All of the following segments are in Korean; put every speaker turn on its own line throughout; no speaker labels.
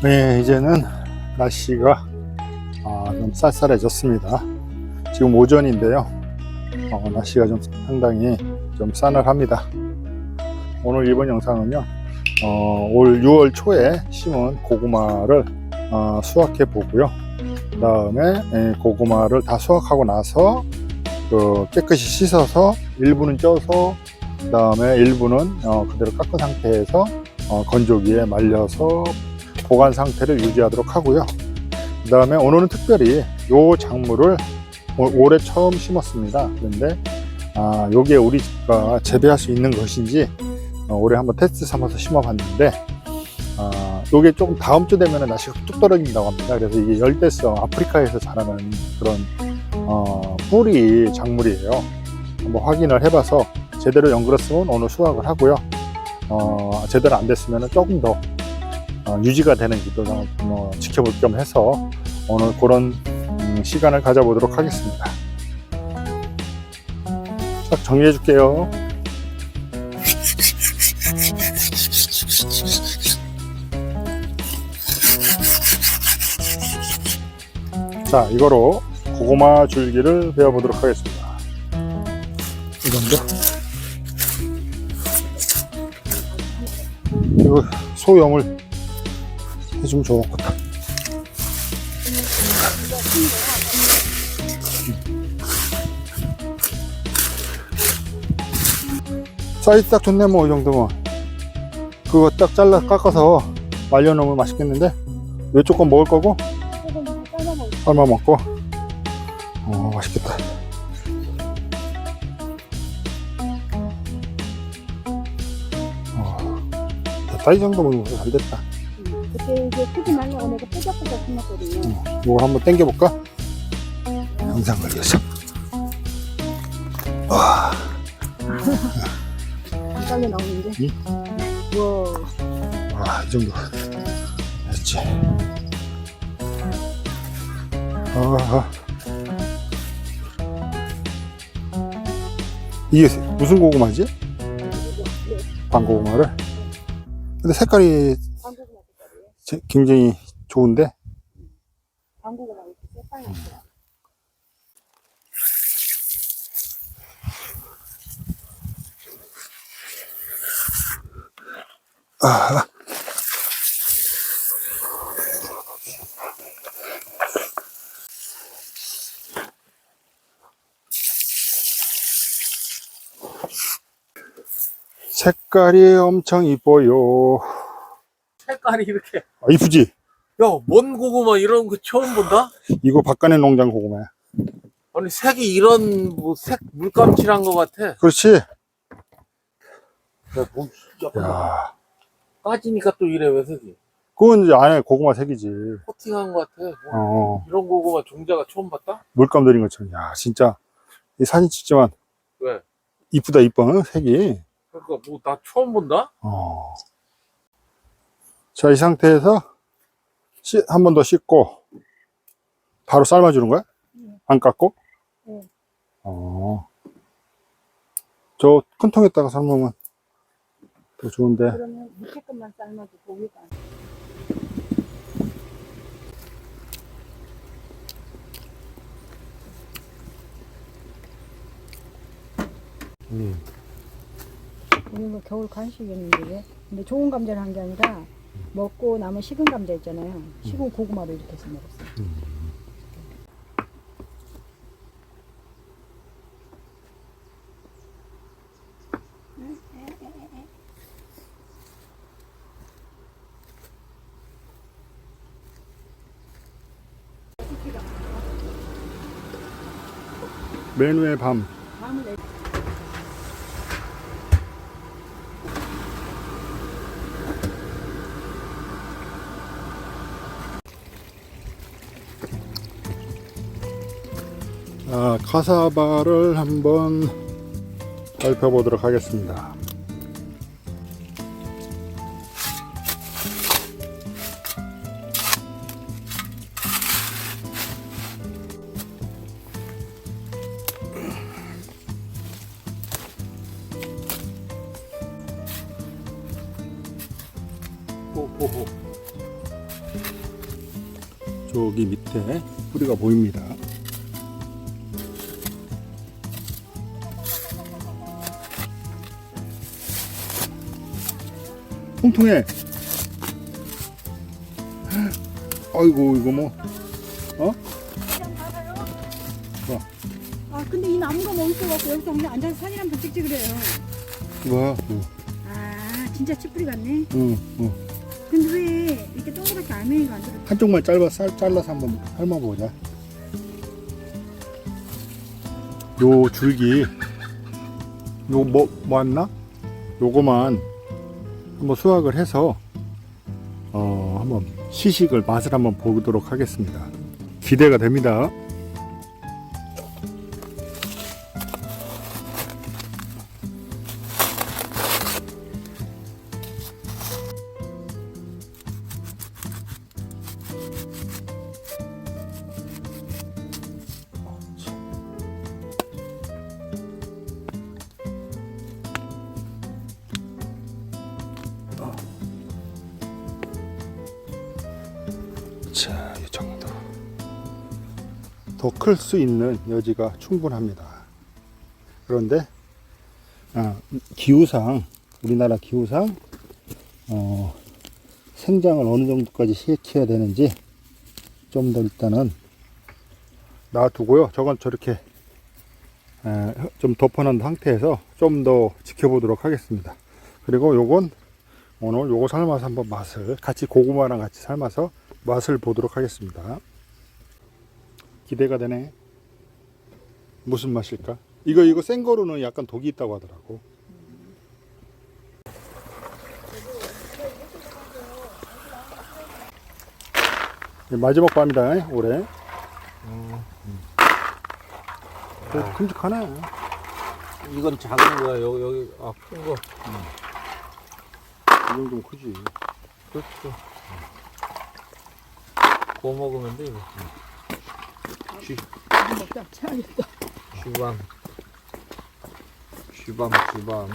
네, 이제는 날씨가 아, 좀 쌀쌀해졌습니다. 지금 오전인데요. 어, 날씨가 좀 상당히 좀 싸늘합니다. 오늘 이번 영상은요, 어, 올 6월 초에 심은 고구마를 어, 수확해 보고요. 그 다음에 예, 고구마를 다 수확하고 나서 그 깨끗이 씻어서 일부는 쪄서 그 다음에 일부는 어, 그대로 깎은 상태에서 어, 건조기에 말려서 보관 상태를 유지하도록 하고요. 그 다음에 오늘은 특별히 요 작물을 올- 올해 처음 심었습니다. 그런데 아, 요게 우리 집가 재배할 수 있는 것인지 어, 올해 한번 테스트 삼아서 심어봤는데 아, 요게 조금 다음 주 되면 날씨가 뚝 떨어진다고 합니다. 그래서 이게 열대성 아프리카에서 자라는 그런 어, 뿌리 작물이에요. 한번 확인을 해봐서 제대로 연그렸으면 오늘 수확을 하고요. 어, 제대로 안 됐으면 조금 더 어, 유지가 되는지도 좀, 어, 지켜볼 겸 해서 오늘 그런 음, 시간을 가져보도록 하겠습니다. 딱 정리해 줄게요. 자, 이거로 고구마 줄기를 베어보도록 하겠습니다. 이 정도? 이거 소염을 해주면 좋을 것 같아. 사이즈 딱 좋네, 뭐, 이 정도면. 그거 딱 잘라 깎아서 말려 놓으면 맛있겠는데? 이쪽 건 먹을 거고,
삶아
먹고. 어, 맛있겠다. 다, 이 정도면 잘 됐다.
그때 이제 크지 말라고 내가 뽀짝뽀짝 심었거든요.
이거 한번 당겨볼까? 영상을 위해서. 와,
안 빨려 나오는데.
응?
와,
와, 이 정도. 됐지. 아, 이게 무슨 고구마지? 방고구마를. 근데 색깔이
색깔이에요.
제- 굉장히 좋은데?
방고구마 이렇게 색깔이 있어요.
아, 색깔이 엄청 이뻐요.
색깔이 이렇게
아, 이쁘지?
야먼 고구마 이런 거 처음 본다?
이거 박간의 농장 고구마야.
아니 색이 이런 뭐 색 물감칠한 것 같아
그렇지?
야, 뭐, 야,
야,
까지니까 또 이래 왜 색이
그건 이제 안에 고구마 색이지.
코팅한 것 같아 뭐,
어,
이런 고구마 종자가 처음 봤다?
물감 들인 것처럼. 야, 진짜. 이 사진 찍지만
왜?
이쁘다, 이뻐, 응? 색이.
그러니까 뭐 나 처음 본다?
어. 자, 이 상태에서 한 번 더 씻고 바로 삶아주는 거야?
네.
안 깎고?
네.
어. 저 큰 통에다가 삶으면 더 좋은데.
그러면 밑에 것만 삶아도 고기가 안
음.
오늘 겨울 간식이었는데 왜? 근데 좋은 감자를 한 게 아니라 먹고 남은 식은 감자 있잖아요. 식은 고구마를 이렇게 해서 먹었어요.
메뉴의 밤.
내
카사바를 한번 살펴보도록 하겠습니다. 저기 밑에 뿌리가 보입니다. 통통해. 아이고 이거 뭐 어?
아 근데 이 나무가 멈춰갖고 여기서 그냥 앉아서 사진 한 번 찍지 그래요.
뭐야? 응,
아 진짜 찌뿌리 같네.
응, 응.
근데 왜 이렇게 동그랗게 알맹이가 안 들어?
한쪽만 짧아 쌀 잘라서 한번 삶아보자. 요 줄기 요 뭐 뭐았나? 요거만 한번 수확을 해서 어 한번 시식을 맛을 한번 보도록 하겠습니다. 기대가 됩니다. 더 클 수 있는 여지가 충분합니다. 그런데 아, 기후상 우리나라 기후상 어, 생장을 어느 정도까지 시켜야 되는지 좀 더 일단은 놔두고요. 저건 저렇게 에, 좀 덮어놓은 상태에서 좀 더 지켜보도록 하겠습니다. 그리고 요건 오늘 요거 삶아서 한번 맛을 같이 고구마랑 같이 삶아서 맛을 보도록 하겠습니다. 기대가 되네. 무슨 맛일까? 이거 이거 생 거로는 약간 독이 있다고 하더라고. 네, 마지막 밤이다 올해. 어, 큼직하네.
이건 작은 거야. 여기 여기 아큰 거.
이 정도면 크지.
그렇죠. 구워 먹으면 돼 이거. 쥐
먹자. 차야겠다.
쥐밤. 쥐밤 쥐밤.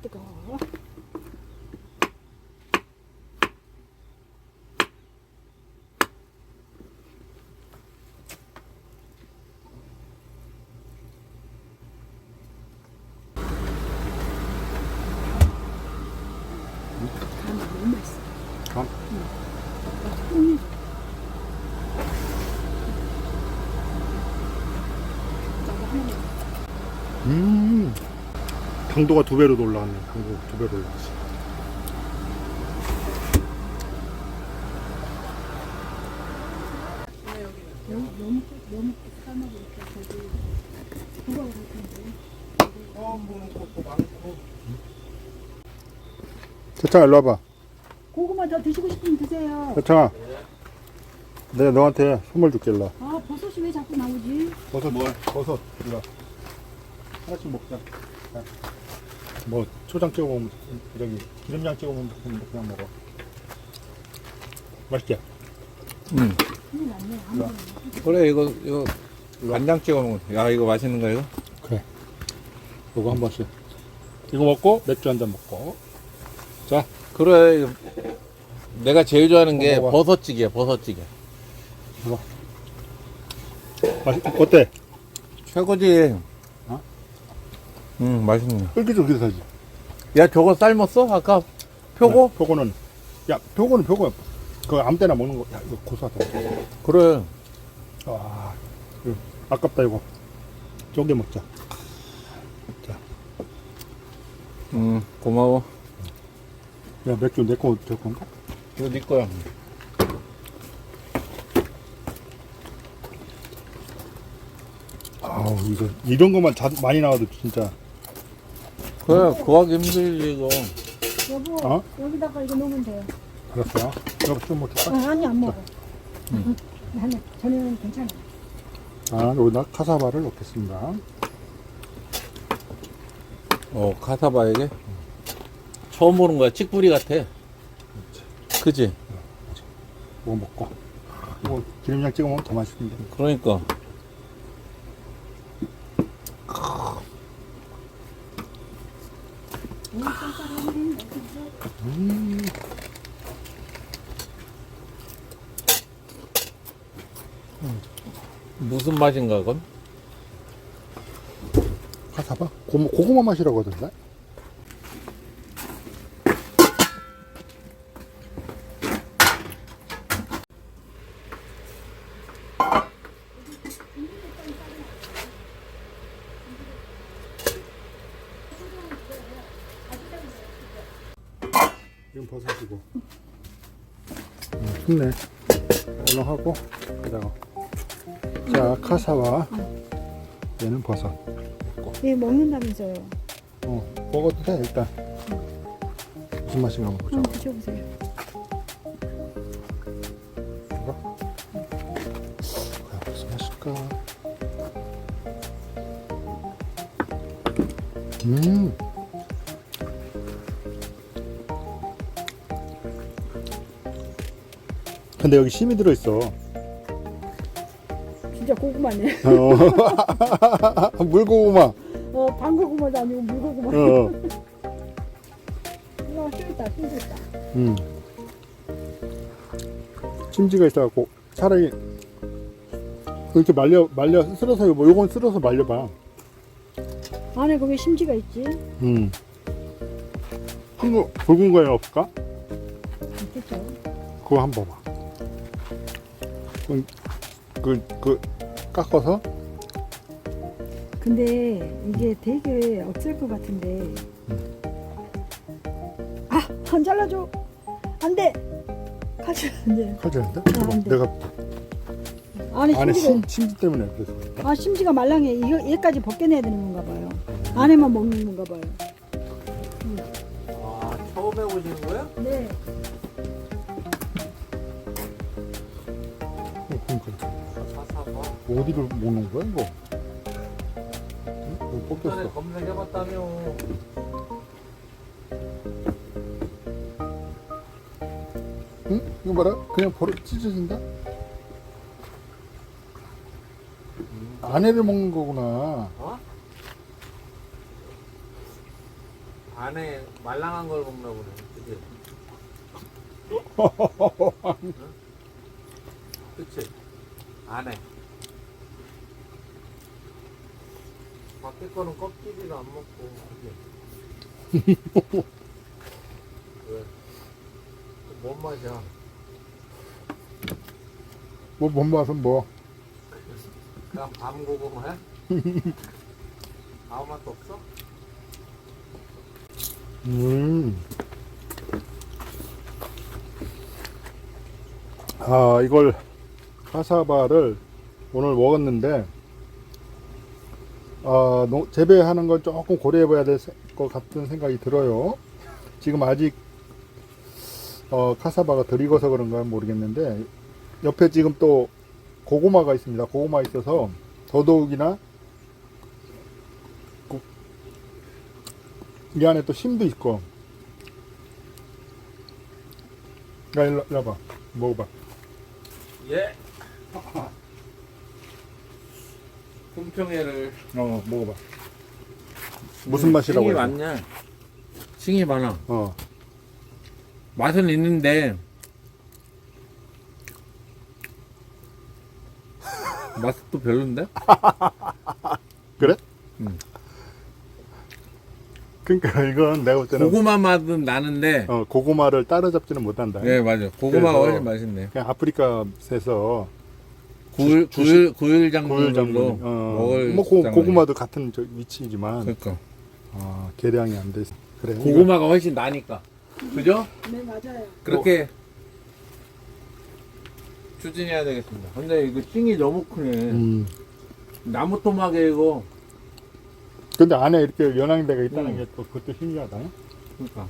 뜨거워. 간 너무 맛있어.
간?
음.
음. 당도가 두 배로 올라갔네. 당도 두 배로
그거 할 텐데.
세창아 일로 와봐.
더 드시고 싶으면 드세요.
세창아. 내가 너한테 선물 줄게 일로 와.
아 버섯이 왜 자꾸 나오지?
버섯 뭐? 버섯 일로 와. 하나씩 먹자. 자. 뭐 초장 찍어 먹으면 저기 기름장 찍어 먹으면 그냥 먹어. 맛있게.
음.
큰일 났네. 아무거나.
그래 이거 이거 간장 찍어 먹으면. 야 이거 맛있는 거 이거.
그래. 이거 한 번씩. 이거 먹고 맥주 한 잔 먹고. 자,
그래 내가 제일 좋아하는 게
먹어봐.
버섯찌개야 버섯찌개.
맛있, 어때?
최고지.
어?
음 맛있네.
쫄깃쫄깃하지?
야 저거 삶았어 아까 표고?
네, 표고는, 야, 표고는 표고야. 그거 아무 때나 먹는 거. 야, 이거 고소하다.
그래.
와, 이거 아깝다, 이거. 쪼개 먹자. 자,
음 고마워.
야, 맥주 내거 될 건가?
이거 네 거야.
아우, 이거, 이런 것만 자, 많이 나와도 진짜.
그래 구하기 힘들지 이거.
여보
어?
여기다가 이거 넣으면 돼요.
알았어. 이거 좀 먹자.
아, 아니 안 먹어. 나는 저는 괜찮아.
아, 여기다 카사바를 넣겠습니다.
어 카사바에게 처음 보는 거야 찍뿌리 같아. 크지?
뭐 먹고. 뭐 기름장 찍어 먹으면 더 맛있는데.
그러니까. 음. 무슨 맛인가 그건?
가사봐. 고구마 맛이라고 하던데. 버섯이고 음, 좋네 얼른 하고 여기다가 자 카사와 얘는 버섯
예, 먹는다면서요.
어, 먹어도 돼, 일단. 무슨 맛인가 한번 보자.
한번 드셔보세요.
과연 무슨 맛일까? 음. 근데 여기 심이 들어있어.
진짜 고구마네.
어. 물고구마.
어, 방고구마도 아니고 물고구마.
어.
이거 쫄다, 쫄다.
음. 심지가 있어갖고 차라리 이렇게 말려 말려 쓸어서 뭐 요건 쓸어서 말려봐.
안에 거기 심지가 있지?
음. 붉은 거에 없을까?
있겠죠.
그거 한번 봐 봐. 그, 그, 그 깎아서
근데 이게 되게 억셀 것 같은데. 아, 안 잘라줘. 안 돼. 가지 안 돼.
가져야돼.
아, 안 돼.
내가
안에
안에
심지가
심, 심지 때문에 그래서.
아 심지가 말랑해. 이거 얘까지 벗겨내야 되는 건가 봐요. 안에만 먹는 건가 봐요.
아 처음 해보시는 거예요?
네.
어. 어디를 모는 거야 이거? 응?
전에
뽑혔어.
검색해봤다며.
응? 이거 봐라. 그냥 버려 찢어진다. 안에를 먹는 거구나.
어? 안에 말랑한 걸 먹나 보네. 그치? 응? 그치? 안에. 밖에 거는 껍질이도 안 먹고. 그치? 왜? 뭔 맛이야?
뭐못 봐서 뭐.
그냥 밤고구마 해? 아무 맛도 없어?
음. 아, 이걸 카사바를 오늘 먹었는데 아, 노- 재배하는 걸 조금 고려해 봐야 될 것 같은 생각이 들어요. 지금 아직 어, 카사바가 덜 익어서 그런가 모르겠는데 옆에 지금 또 고구마가 있습니다. 고구마 있어서 더더욱이나 고- 이 안에 또 심도 있고 야 일로, 일로 와봐 먹어봐
예. 품평회를
어 먹어봐 무슨 맛이라고
싱이
해서
많냐? 싱이 많아.
어
맛은 있는데 맛도 별론데?
그래?
음.
그러니까 이건 내가 볼 때는
고구마 맛은 나는데
어, 고구마를 따라잡지는 못한다
네 맞아 고구마가
그래서-
훨씬 맛있네
그냥 아프리카에서
구일 구일 구일 장군
장군 어,
먹을
뭐 고. 고구마도 같은 저 위치이지만
그러니까
어, 개량이 안 돼. 그래
고구마가 훨씬 나니까 그죠?
네 맞아요.
그렇게 추진해야 되겠습니다. 근데 이거 싱이 너무 크네.
음.
나무 토막에 이거
근데 안에 이렇게 연항대가 있다는
음.
게 또 그것도 신기하다
그러니까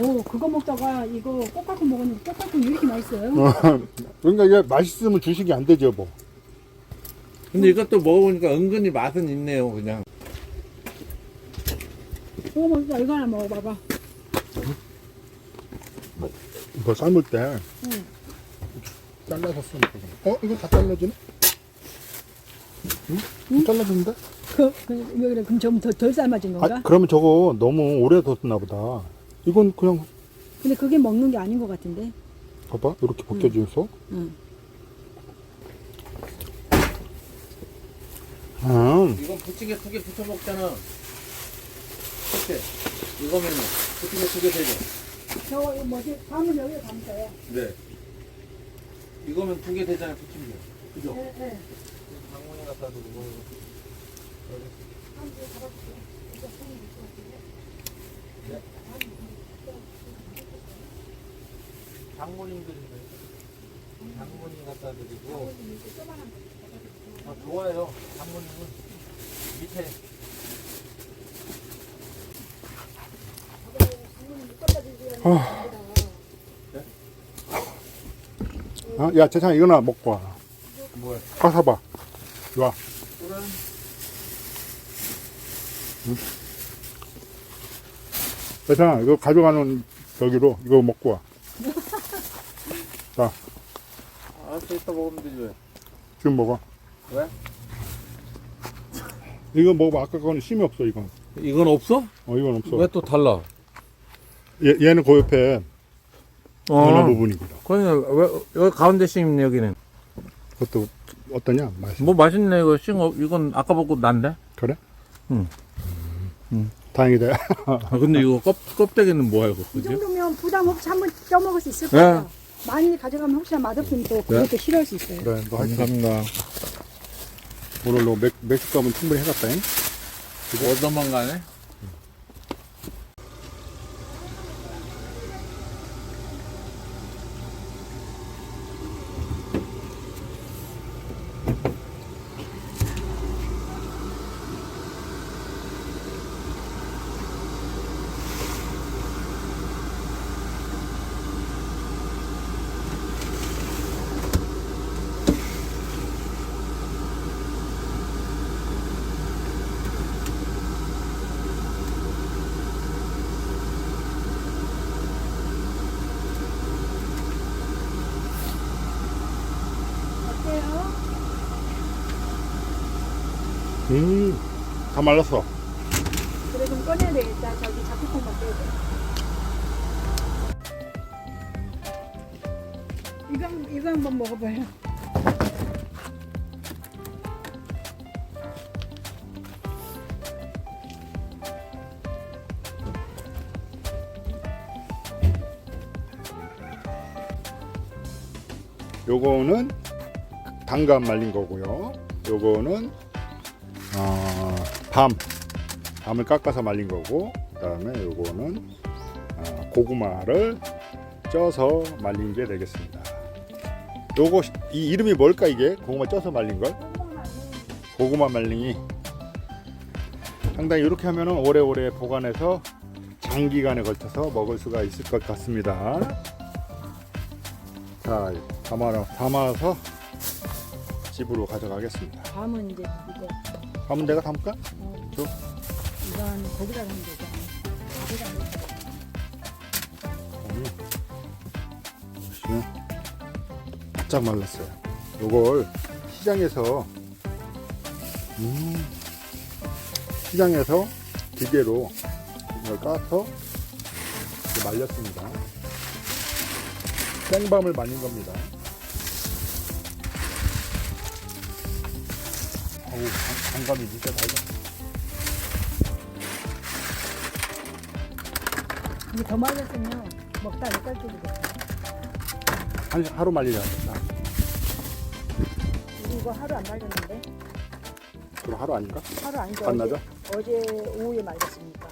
오 그거 먹다가 이거 꽃가루 먹었는데 왜 이렇게 맛있어요?
그러니까 이게 맛있으면 주식이 안 되죠 뭐
근데 이것도 먹어보니까 은근히 맛은 있네요 그냥
이거 먹자 이거 하나 먹어봐봐.
이거 삶을 때
응.
잘라서 쓰면. 어? 이거 다 잘라주네? 응? 잘라준다?
그, 그 여기는 그럼 좀더덜 삶아진 건가?
아, 그러면 저거 너무 오래 뒀나 보다. 이건 그냥
근데 그게 먹는 게 아닌 것 같은데.
봐봐 이렇게 벗겨져서
응.
음.
이건 부침개 두개 부쳐 먹잖아. 그때 이거면 부침개 두 개 되죠.
저 뭐지? 밤은 여기에 감싸요.
네. 이거면 두 개 되잖아요 부침개. 그죠?
네, 네.
장모님 갖다 두고. 장모님들인데 장모님 갖다 드리고 아, 좋아요 장모님은 밑에
아, 야 재창 이거나 먹고 와.
뭐야
가서 봐. 좋아.
그런
재창 이거 가져가는 저기로 이거 먹고 와. 자
알았어 이따 먹으면 되지 왜
지금 먹어.
왜?
이거 먹어봐. 아까 거는 심이 없어 이건.
이건 없어?
어 이건 없어.
왜 또 달라?
얘, 얘는 그 옆에 어느 부분이거든.
그러면 왜 여기 가운데 심 여기는
그것도 어떠냐 맛이.
뭐 맛있네 이거 싱 이건 아까 보고 난데?
그래?
응.
음. 다행이다.
아 근데 이거 껍 껍데기는 뭐야 이거
이
그지?
정도면 부담 없이 한번 쪄먹을 수 있을
네.
거예요. 많이 가져가면 혹시나 맛없으면 또 그것도 싫어할 수 있어요.
그래, 너 하여튼
감사합니다.
오늘 너 맥, 맥주 값은 충분히 해갔다잉.
어디만 가네?
어때요?
음, 다 말랐어.
그래 좀 꺼내야 되겠다. 저기 잡곡만 빼야 돼. 이거, 한- 이거 한번 먹어봐요.
요거는 단감 말린 거고요. 요거는 어, 밤 밤을 깎아서 말린 거고 그 다음에 요거는 어, 고구마를 쪄서 말린 게 되겠습니다. 요거 이 이름이 뭘까 이게 고구마 쪄서 말린 걸? 고구마 말링이 상당히 이렇게 하면은 오래오래 보관해서 장기간에 걸쳐서 먹을 수가 있을 것 같습니다. 자, 담아, 담아서 집으로 가져가겠습니다.
밤은 이제 이거
밤은 내가 담을까?
어,
줘.
이건 거기다 하면 되잖아. 거기다 하면 돼.
밤이 보시면 바짝 말랐어요. 요걸 시장에서 음, 시장에서 기계로 이걸 까서 이렇게 말렸습니다. 생밤을 말린 겁니다. 어우, 감- 감감이 진짜 달라.
이게 더 말렸으면 먹다 못갈 줄이 됐어.
한 하루 말리자.
이거 하루 안 말렸는데?
그럼 하루 아닌가?
하루 아니죠.
반나절?
어제, 어제 오후에 말렸으니까.